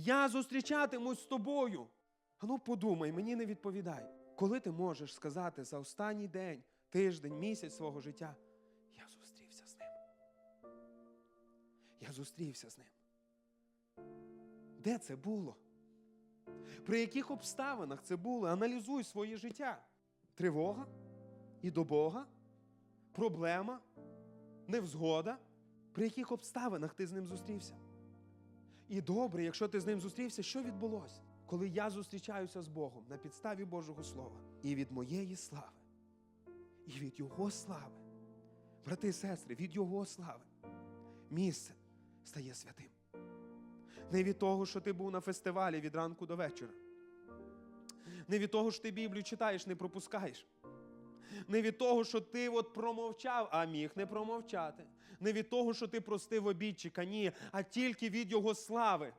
Я зустрічатимусь з тобою. Ану, подумай, мені не відповідай. Коли ти можеш сказати за останній день, тиждень, місяць свого життя, я зустрівся з ним. Я зустрівся з ним. Де це було? При яких обставинах це було? Аналізуй своє життя. Тривога і до Бога, проблема, невзгода. При яких обставинах ти з ним зустрівся? І добре, якщо ти з ним зустрівся, що відбулося? Коли я зустрічаюся з Богом на підставі Божого Слова і від моєї слави, і від Його слави, брати і сестри, від Його слави, місце стає святим. Не від того, що ти був на фестивалі від ранку до вечора. Не від того, що ти Біблію читаєш, не пропускаєш. Не від того, що ти от промовчав, а міг не промовчати. Не від того, що ти простив обідчика, ні, а тільки від Його слави.